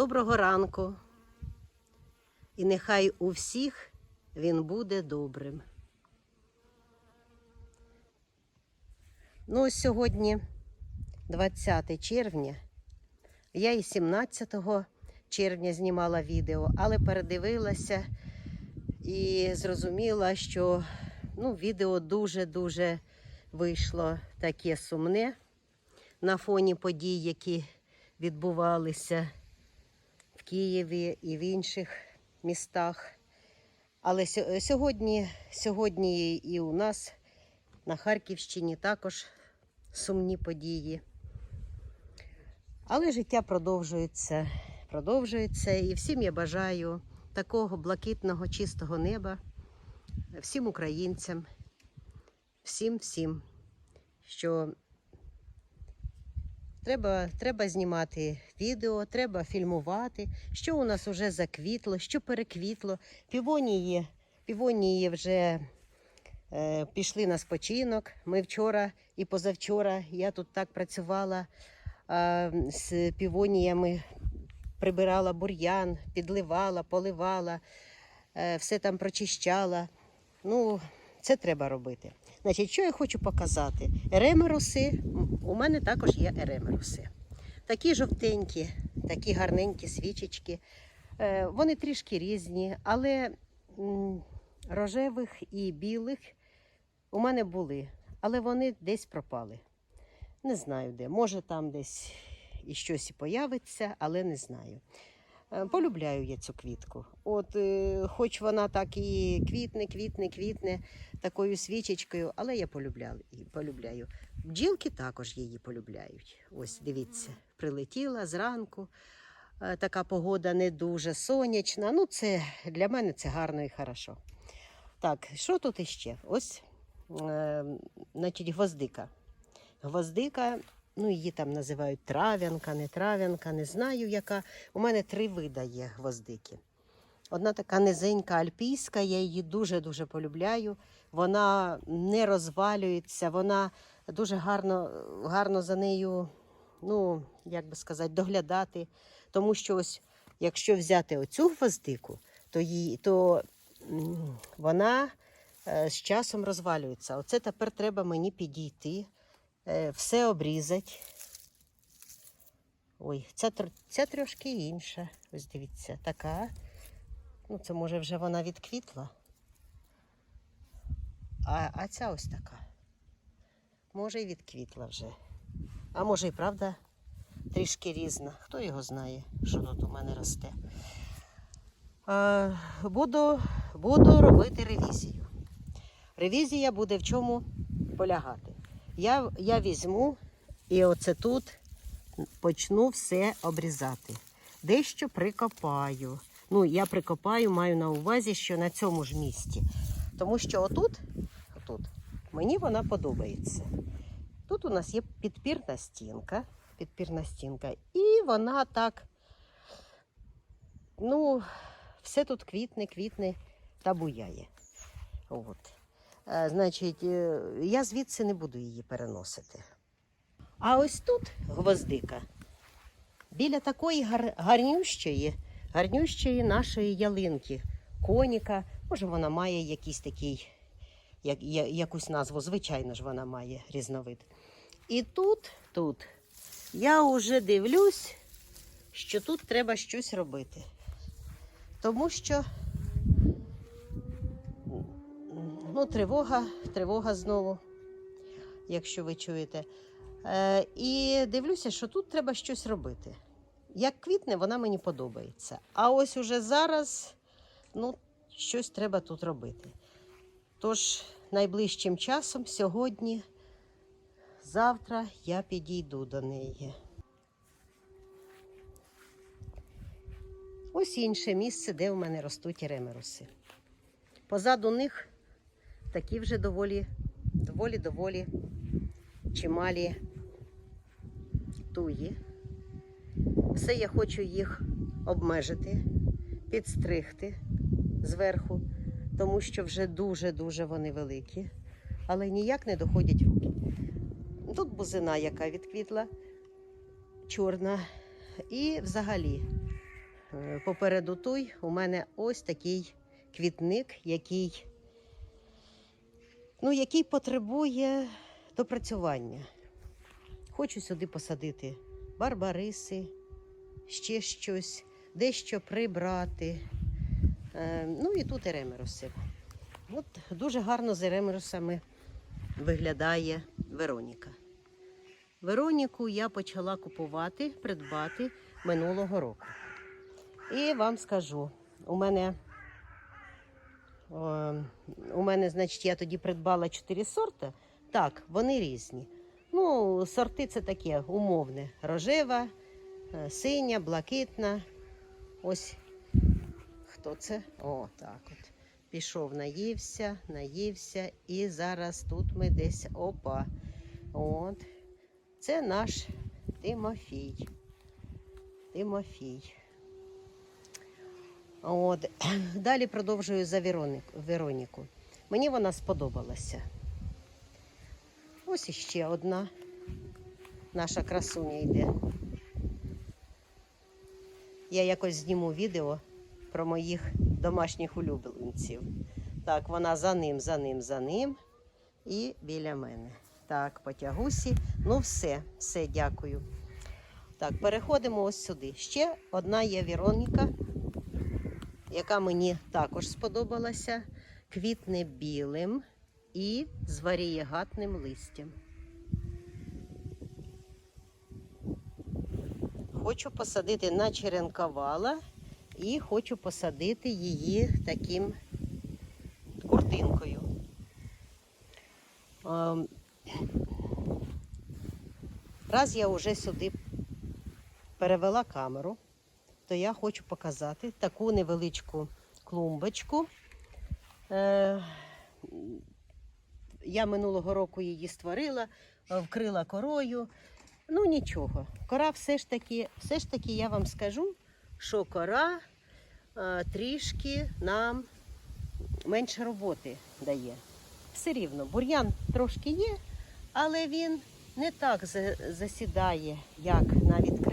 Доброго ранку. І нехай у всіх він буде добрим. Ну, сьогодні 20 червня. Я і 17 червня знімала відео, але передивилася і зрозуміла, що ну, відео дуже-дуже вийшло таке сумне на фоні подій, які відбувалися Києві і в інших містах. Але сьогодні, сьогодні і у нас на Харківщині також сумні події. Але життя продовжується, продовжується, і всім я бажаю такого блакитного, чистого неба, всім українцям, всім, всім, що треба, треба знімати відео, треба фільмувати, що у нас вже заквітло, що переквітло. Півонії, півонії вже е, пішли на спочинок. Ми вчора і позавчора я тут так працювала е, з півоніями, прибирала бур'ян, підливала, поливала, е, все там прочищала. Ну, це треба робити. Значить, що я хочу показати? Еремеруси, у мене також є еремеруси. Такі жовтенькі, такі гарненькі свічечки. Е, Вони трішки різні, але рожевих і білих у мене були, але вони десь пропали. Не знаю де. Може, там десь і щось і появиться, але не знаю. Е, Полюбляю я цю квітку. От, е, хоч вона так і квітне, квітне, квітне такою свічечкою, але я полюбляю, полюбляю. Бджілки також її полюбляють. Ось дивіться, прилетіла зранку. Е, Така погода не дуже сонячна. Ну, це для мене це гарно і хорошо. Так, що тут іще? Ось, е, значить, гвоздика. Гвоздика, ну її там називають трав'янка, не трав'янка, не знаю яка. У мене три вида є гвоздики. Одна така низенька альпійська, я її дуже-дуже полюбляю. Вона не розвалюється, вона дуже гарно, гарно за нею, ну, як би сказати, доглядати. Тому що ось, якщо взяти оцю гвоздику, то, її, то вона е, з часом розвалюється. Оце тепер треба мені підійти, все обрізати. Ой, ця, ця трошки інша. Ось дивіться, така. Ну, це може вже вона відквітла. А, а ця ось така. Може і відквітла вже. А може і правда трішки різна. Хто його знає, що тут у мене росте. А, буду, буду робити ревізію. Ревізія буде в чому полягати. Я, я візьму і оце тут почну все обрізати. Дещо прикопаю. Ну, я прикопаю, маю на увазі, що на цьому ж місці. Тому що отут, отут мені вона подобається. Тут у нас є підпірна стінка, підпірна стінка, і вона так, ну, все тут квітне, квітне та буяє. От. Е, значить, е, я звідси не буду її переносити. А ось тут гвоздика. Біля такої гар- гарнющої, гарнющої нашої ялинки, коніка. Може, вона має якийсь такий, як, я- якусь назву, звичайно ж, вона має різновид. І тут, тут, я вже дивлюсь, що тут треба щось робити. Тому що ну, тривога, тривога знову, якщо ви чуєте. Е, і дивлюся, що тут треба щось робити. Як квітне, вона мені подобається. А ось уже зараз ну, щось треба тут робити. Тож найближчим часом, сьогодні, завтра я підійду до неї. Ось інше місце, де в мене ростуть ремеруси. Позаду них такі вже доволі, доволі, доволі чималі туї. Все я хочу їх обмежити, підстригти зверху, тому що вже дуже-дуже вони великі, але ніяк не доходять руки. Тут бузина, яка відквітла, чорна. І взагалі е, попереду той у мене ось такий квітник, який, ну, який потребує допрацювання. Хочу сюди посадити барбариси, ще щось, дещо прибрати. Е, ну і тут еремеруси. От дуже гарно з еремерусами виглядає Вероніка. Вероніку я почала купувати, придбати минулого року. І вам скажу, у мене, у мене, значить, я тоді придбала чотири сорти. Так, вони різні. Ну, сорти це таке умовне: рожева, е, синя, блакитна. Ось хто це? О, так от. Пішов, наївся, наївся, і зараз тут ми десь опа. От. Це наш Тимофій. Тимофій. От. Далі продовжую за Вероніку. Мені вона сподобалася. Ось іще одна наша красуня йде. Я якось зніму відео про моїх домашніх улюбленців. Так, вона за ним, за ним, за ним і біля мене. Так, потягусі. Ну, все, все, дякую. Так, переходимо ось сюди. Ще одна є Віроніка, яка мені також сподобалася. Квітне білим і з варієгатним листям. Хочу посадити на черенковала і хочу посадити її таким куртинкою. Раз я вже сюди перевела камеру, то я хочу показати таку невеличку клумбочку. Е, Я минулого року її створила, вкрила корою. Ну нічого, кора все ж таки, все ж таки я вам скажу, що кора е, трішки нам менше роботи дає. Все рівно, бур'ян трошки є, але він не так засідає, як на відкритій, від-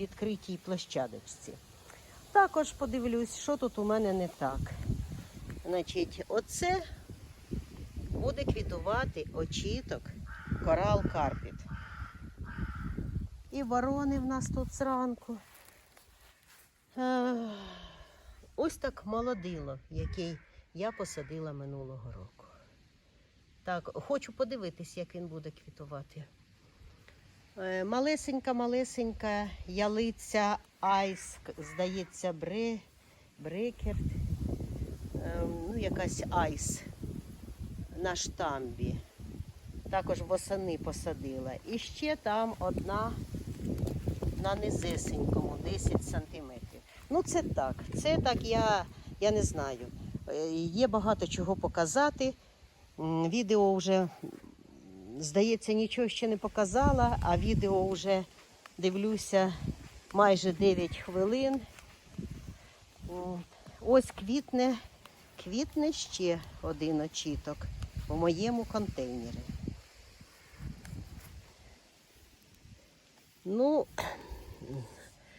відкритій площадочці. Також подивлюсь, що тут у мене не так. Значить, оце буде квітувати очіток корал карпіт. І ворони в нас тут зранку. Е, Ось так молодило, який я посадила минулого року. Так, хочу подивитись, як він буде квітувати. Е, Малесенька, малесенька ялиця айс, здається, бре, брекерт. Ем, Ну, якась айс на штамбі. Також восени посадила. І ще там одна на низесенькому, 10 сантиметрів. Ну, це так. Це так, я, я не знаю. Е, Є багато чого показати. Відео вже, здається, нічого ще не показала, а відео вже дивлюся майже 9 хвилин. Ось квітне, квітне ще один очіток у моєму контейнері. Ну,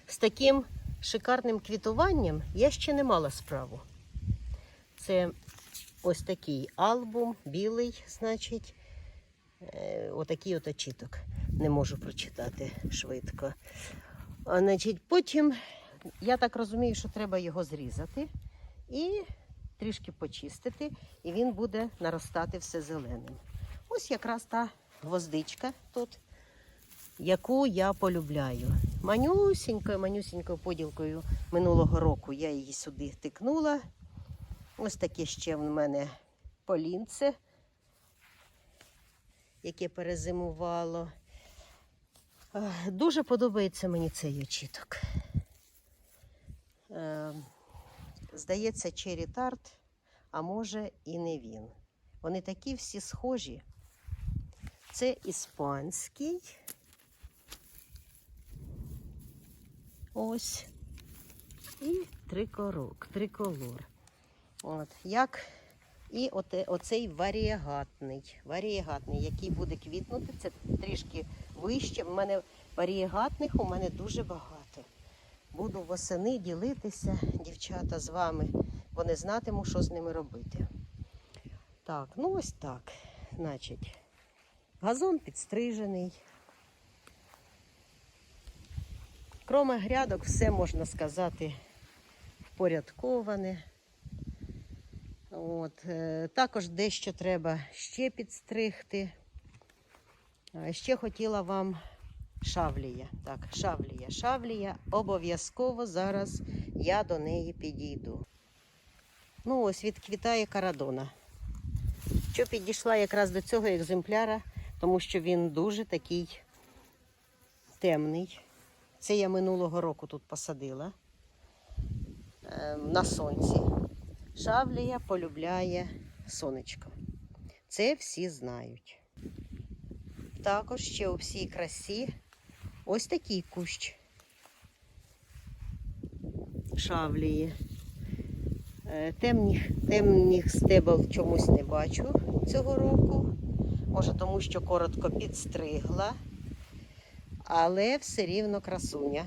з таким шикарним квітуванням я ще не мала справу. Це ось такий албум, білий, значить, отакий от очіток. Не можу прочитати швидко. А, значить, потім я так розумію, що треба його зрізати і трішки почистити, і він буде наростати все зеленим. Ось якраз та гвоздичка тут яку я полюбляю. Манюсінькою, манюсінькою поділкою минулого року я її сюди тикнула. Ось таке ще в мене полінце, яке перезимувало. Дуже подобається мені цей очіток. Е, Здається, Черрі Тарт, а може і не він. Вони такі всі схожі. Це іспанський. Ось. І трикорок, триколор. От, як і оте, оцей варієгатний, варієгатний, який буде квітнути, це трішки вище. У мене варієгатних у мене дуже багато. буду восени ділитися, дівчата, з вами, бо не знатиму, що з ними робити. Так, ну ось так. Значить, газон підстрижений. Кроме грядок, все можна сказати впорядковане. От, е, також дещо треба ще підстригти. Ще хотіла вам шавлія. Так, шавлія. Шавлія. Обов'язково зараз я до неї підійду. Ну, ось відквітає карадона. Що підійшла якраз до цього екземпляра, тому що він дуже такий темний. Це я минулого року тут посадила е, на сонці. Шавлія полюбляє сонечко. Це всі знають. Також ще у всій красі ось такий кущ шавлії. Е, Темних, темних стебел чомусь не бачу цього року. Може, тому що коротко підстригла, але все рівно красуня.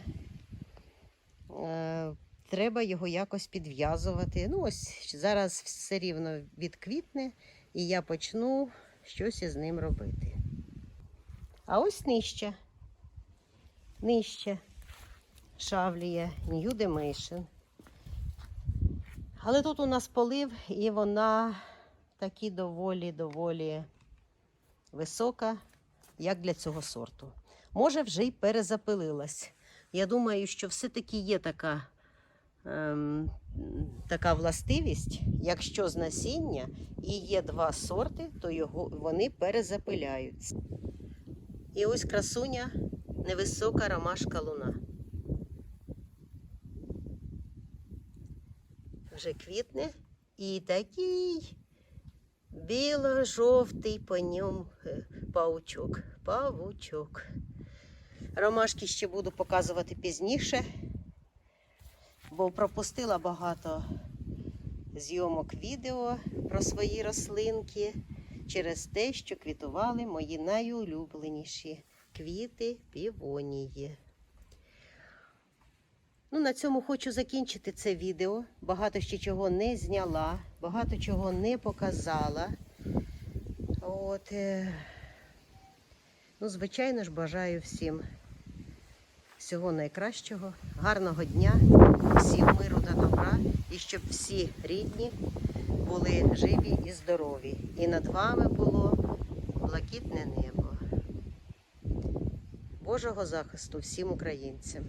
Треба його якось підв'язувати. Ну, ось зараз все рівно відквітне, і я почну щось із ним робити. А ось нижче. Нижче шавлія New Demation. Але тут у нас полив, і вона такі доволі-доволі висока, як для цього сорту. Може, вже й перезапилилась. Я думаю, що все-таки є така, ем, така властивість, якщо з насіння і є два сорти, то його, вони перезапиляються. І ось красуня невисока ромашка луна. Вже квітне і такий біло-жовтий по ньому е, паучок. Павучок. Ромашки ще буду показувати пізніше, бо пропустила багато зйомок відео про свої рослинки через те, що квітували мої найулюбленіші квіти півонії. Ну, на цьому хочу закінчити це відео. Багато ще чого не зняла, багато чого не показала. От, е... ну, звичайно ж, бажаю всім всього найкращого, гарного дня, всім миру та добра, і щоб всі рідні були живі і здорові. І над вами було блакитне небо. Божого захисту всім українцям.